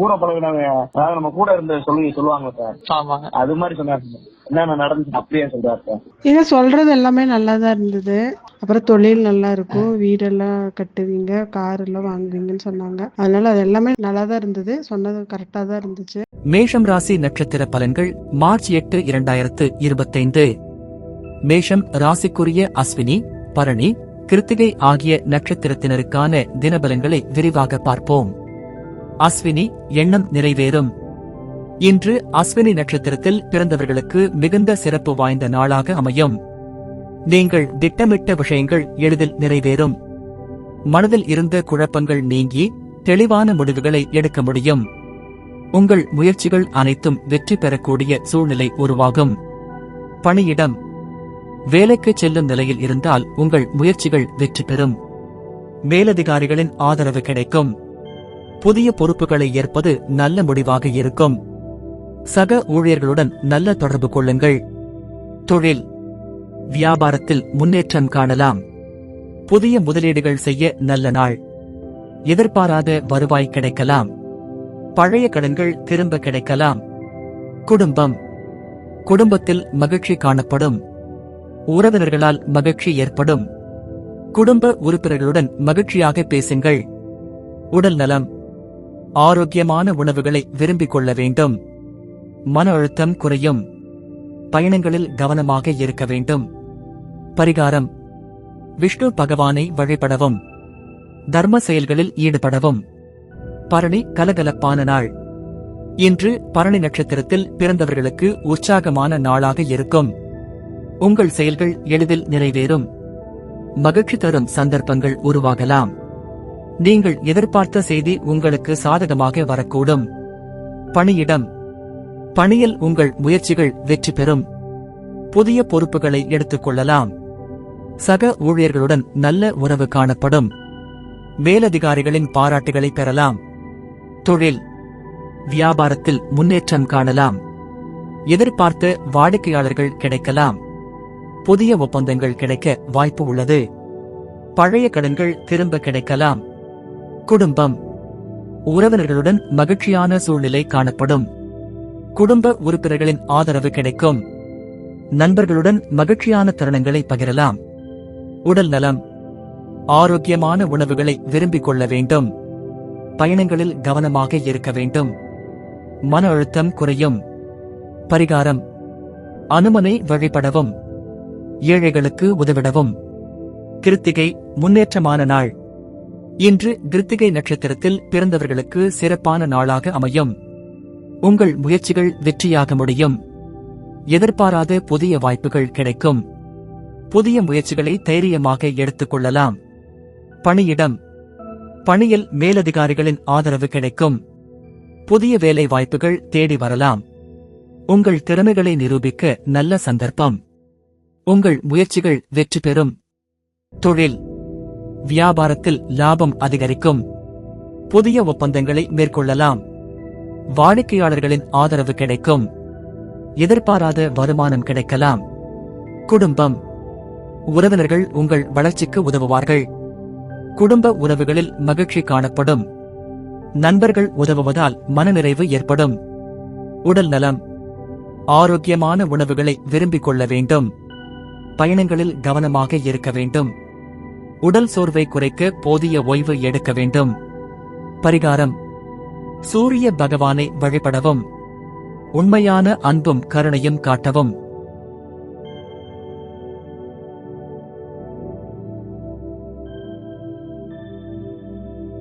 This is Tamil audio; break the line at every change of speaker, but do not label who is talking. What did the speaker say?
கூட பழகினவங்க அதாவது நம்ம கூட இருந்த சொல்லி சொல்லுவாங்க சார். அது மாதிரி சொன்னாரு சார். என்னென்ன நடந்துச்சு அப்படியே சொல்றாரு சார்.
நீங்க சொல்றது எல்லாமே நல்லா தான் இருந்தது. அப்புறம் தொழில் நல்லா இருக்கும். வீடெல்லாம் கட்டுவீங்க கார் எல்லாம் வாங்குவீங்கன்னு சொன்னாங்க. அதனால அது எல்லாமே நல்லா தான் இருந்தது. சொன்னது கரெக்டா தான் இருந்துச்சு.
மேஷம் ராசி நட்சத்திர பலன்கள் மார்ச் எட்டு இரண்டாயிரத்து இருபத்தைந்து. மேஷம் ராசிக்குரிய அஸ்வினி பரணி கிருத்திகை ஆகிய நட்சத்திரத்தினருக்கான தினபலன்களை விரிவாக பார்ப்போம். அஸ்வினி எண்ணம் நிறைவேறும். இன்று அஸ்வினி நட்சத்திரத்தில் பிறந்தவர்களுக்கு மிகுந்த சிறப்பு வாய்ந்த நாளாக அமையும். நீங்கள் திட்டமிட்ட விஷயங்கள் எளிதில் நிறைவேறும். மனதில் இருந்த குழப்பங்கள் நீங்கி தெளிவான முடிவுகளை எடுக்க முடியும். உங்கள் முயற்சிகள் அனைத்தும் வெற்றி பெறக்கூடிய சூழ்நிலை உருவாகும். பணியிடம். வேலைக்கு செல்லும் நிலையில் இருந்தால் உங்கள் முயற்சிகள் வெற்றி பெறும். மேலதிகாரிகளின் ஆதரவு கிடைக்கும். புதிய பொறுப்புகளை ஏற்பது நல்ல முடிவாக இருக்கும். சக ஊழியர்களுடன் நல்ல தொடர்பு கொள்ளுங்கள். தொழில். வியாபாரத்தில் முன்னேற்றம் காணலாம். புதிய முதலீடுகள் செய்ய நல்ல நாள். எதிர்பாராத வருவாய் கிடைக்கலாம். பழைய கடன்கள் திரும்ப கிடைக்கலாம். குடும்பம். குடும்பத்தில் மகிழ்ச்சி காணப்படும். உறவினர்களால் மகிழ்ச்சி ஏற்படும். குடும்ப உறுப்பினர்களுடன் மகிழ்ச்சியாக பேசுங்கள். உடல் நலம். ஆரோக்கியமான உணவுகளை விரும்பிக் கொள்ள வேண்டும். மன அழுத்தம் குறையும். பயணங்களில் கவனமாக இருக்க வேண்டும். பரிகாரம். விஷ்ணு பகவானை வழிபடவும். தர்ம செயல்களில் ஈடுபடவும். பரணி கலகலப்பான நாள். இன்று பரணி நட்சத்திரத்தில் பிறந்தவர்களுக்கு உற்சாகமான நாளாக இருக்கும். உங்கள் செயல்கள் எளிதில் நிறைவேறும். மகிழ்ச்சி தரும் சந்தர்ப்பங்கள் உருவாகலாம். நீங்கள் எதிர்பார்த்த செய்தி உங்களுக்கு சாதகமாக வரக்கூடும். பணியிடம். பணியில் உங்கள் முயற்சிகள் வெற்றி பெறும். புதிய பொறுப்புகளை எடுத்துக் கொள்ளலாம். சக ஊழியர்களுடன் நல்ல உறவு காணப்படும். மேலதிகாரிகளின் பாராட்டுகளை பெறலாம். தொழில். வியாபாரத்தில் முன்னேற்றம் காணலாம். எதிர்பார்த்த வாடிக்கையாளர்கள் கிடைக்கலாம். புதிய ஒப்பந்தங்கள் கிடைக்க வாய்ப்பு உள்ளது. பழைய கடன்கள் திரும்ப கிடைக்கலாம். குடும்பம். உறவினர்களுடன் மகிழ்ச்சியான சூழ்நிலை காணப்படும். குடும்ப உறுப்பினர்களின் ஆதரவு கிடைக்கும். நண்பர்களுடன் மகிழ்ச்சியான தருணங்களை பகிரலாம். உடல் நலம். ஆரோக்கியமான உணவுகளை விரும்பிக் கொள்ள வேண்டும். பயணங்களில் கவனமாக இருக்க வேண்டும். மன அழுத்தம் குறையும். பரிகாரம். அனுமனை வழிபடவும். ஏழைகளுக்கு உதவிடவும். கிருத்திகை முன்னேற்றமான நாள். இன்று கிருத்திகை நட்சத்திரத்தில் பிறந்தவர்களுக்கு சிறப்பான நாளாக அமையும். உங்கள் முயற்சிகள் வெற்றியாக முடியும். எதிர்பாராத புதிய வாய்ப்புகள் கிடைக்கும். புதிய முயற்சிகளை தைரியமாக எடுத்துக் கொள்ளலாம். பணியிடம். பணியில் மேலதிகாரிகளின் ஆதரவு கிடைக்கும். புதிய வேலை வாய்ப்புகள் தேடி வரலாம். உங்கள் திறமைகளை நிரூபிக்க நல்ல சந்தர்ப்பம். உங்கள் முயற்சிகள் வெற்றி பெறும். தொழில். வியாபாரத்தில் லாபம் அதிகரிக்கும். புதிய ஒப்பந்தங்களை மேற்கொள்ளலாம். வாடிக்கையாளர்களின் ஆதரவு கிடைக்கும். எதிர்பாராத வருமானம் கிடைக்கலாம். குடும்பம். உறவினர்கள் உங்கள் வளர்ச்சிக்கு உதவுவார்கள். குடும்ப உறவுகளில் மகிழ்ச்சி காணப்படும். நண்பர்கள் உதவுவதால் மனநிறைவு ஏற்படும். உடல் நலம். ஆரோக்கியமான உணவுகளை விரும்பிக் கொள்ள வேண்டும். பயணங்களில் கவனமாக இருக்க வேண்டும். உடல் சோர்வை குறைக்க போதிய ஓய்வு எடுக்க வேண்டும். பரிகாரம். சூரிய பகவானை வழிபடவும். உண்மையான அன்பும் கருணையும் காட்டவும்.